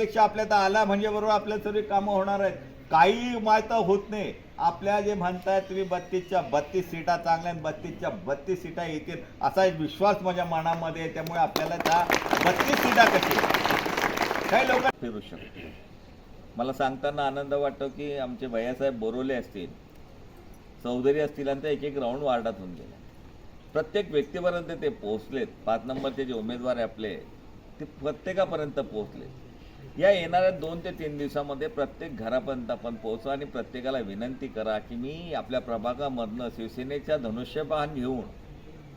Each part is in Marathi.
अध्यक्ष आपल्या तर आला म्हणजे बरोबर आपल्या सर्व कामं होणार आहेत. काही माहिती होत नाही. आपल्या जे म्हणतायत तुम्ही बत्तीसच्या बत्तीस सीटा चांगल्या बत्तीसच्या बत्तीस सीटा येतील असा एक विश्वास माझ्या मनामध्ये आहे. त्यामुळे आपल्याला त्या बत्तीस सीटा कशी? काही लोक फिरू शकतो. मला सांगताना आनंद वाटतो की आमचे भैयासाहेब बोरोले असतील चौधरी असतील आणि ते एक एक राऊंड वार्डात होऊन गेले प्रत्येक व्यक्तीपर्यंत ते पोहोचलेत. पाच नंबरचे जे उमेदवार आहे आपले ते प्रत्येकापर्यंत पोहोचले या येणाऱ्या दोन ते तीन दिवसामध्ये प्रत्येक घरापर्यंत आपण पोहोचा आणि प्रत्येकाला विनंती करा की मी आपल्या प्रभागामधनं शिवसेनेच्या धनुष्यबाण घेऊन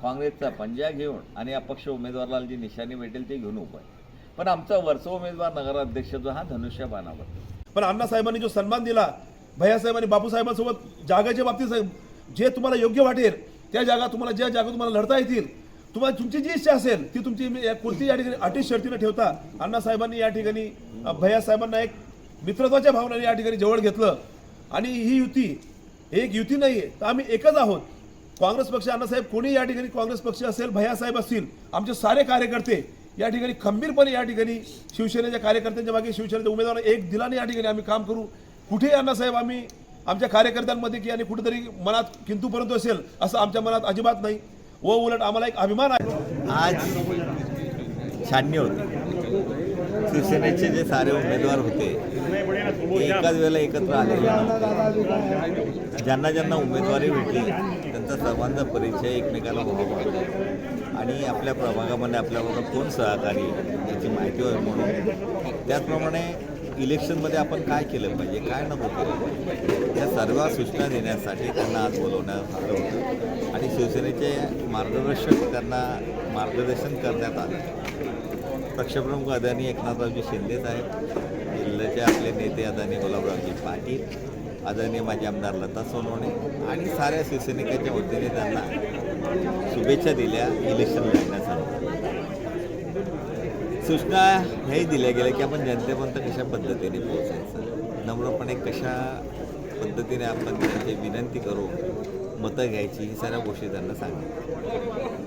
काँग्रेसचा पंजा घेऊन आणि अपक्ष उमेदवाराला जी निशाणी भेटेल ती घेऊन उभं पण आमचा वरचा उमेदवार नगराध्यक्ष जो हा धनुष्यबाणावर. पण अण्णासाहेबांनी जो सन्मान दिला भैयासाहेब आणि बापूसाहेबांसोबत जागाच्या बाबतीत साहेब, जे तुम्हाला योग्य वाटेल त्या जागा तुम्हाला ज्या जागा तुम्हाला लढता येतील तुम्हाला तुमची जी इच्छा असेल ती तुमची या- कोणती या ठिकाणी अटी शर्तीनं ठेवता अण्णासाहेबांनी या ठिकाणी भैया साहेबांना एक मित्रत्वाच्या भावनेने या ठिकाणी जवळ घेतलं. आणि ही युती एक युती नाही आहे तर आम्ही एकच आहोत. काँग्रेस पक्ष अण्णासाहेब कोणी या ठिकाणी काँग्रेस पक्ष असेल भैयासाहेब असतील आमचे सारे कार्यकर्ते या ठिकाणी खंबीरपणे या ठिकाणी शिवसेनेच्या कार्यकर्त्यांच्या मागे शिवसेनेच्या उमेदवार एक दिलाने या ठिकाणी आम्ही काम करू. कुठेही अण्णासाहेब आम्ही आमच्या कार्यकर्त्यांमध्ये की आणि कुठेतरी मनात किंतूपर्यंत असेल असं आमच्या मनात अजिबात नाही. व उलट आम्हाला एक अभिमान आहे. आज छाननी होती. शिवसेनेचे जे सारे उमेदवार होते ते एकाच वेळेला एकत्र आलेले ज्यांना ज्यांना उमेदवारी भेटली त्यांचा सर्वांचा परिचय एकमेकाला होतो आणि आपल्या प्रभागामध्ये आपल्याबरोबर कोण सहकारी याची माहिती होईल म्हणून. त्याचप्रमाणे इलेक्शनमध्ये आपण काय केलं पाहिजे काय नको केलं पाहिजे? या सर्व सूचना देण्यासाठी त्यांना आज बोलवण्यात आलं होतं. आणि शिवसेनेचे मार्गदर्शक त्यांना मार्गदर्शन करण्यात आलं. पक्षप्रमुख अदानी एकनाथरावजी शिंदेच आहेत जिल्ह्याचे आपले नेते अदानी गुलाबरावजी पाटील आदरणीय माजी आमदार लता सोनवणे आणि साऱ्या शिवसैनिकांच्या वतीने त्यांना शुभेच्छा दिल्या इलेक्शन लढण्यासाठी. सूचना हेही दिल्या गेल्या की आपण जनतेपर्यंत कशा पद्धतीने पोहोचायचं? नम्रपणे कशा पद्धतीने आपण त्यांची विनंती करू? मतं घ्यायची ही सगळ्या गोष्टी त्यांना सांगितल्या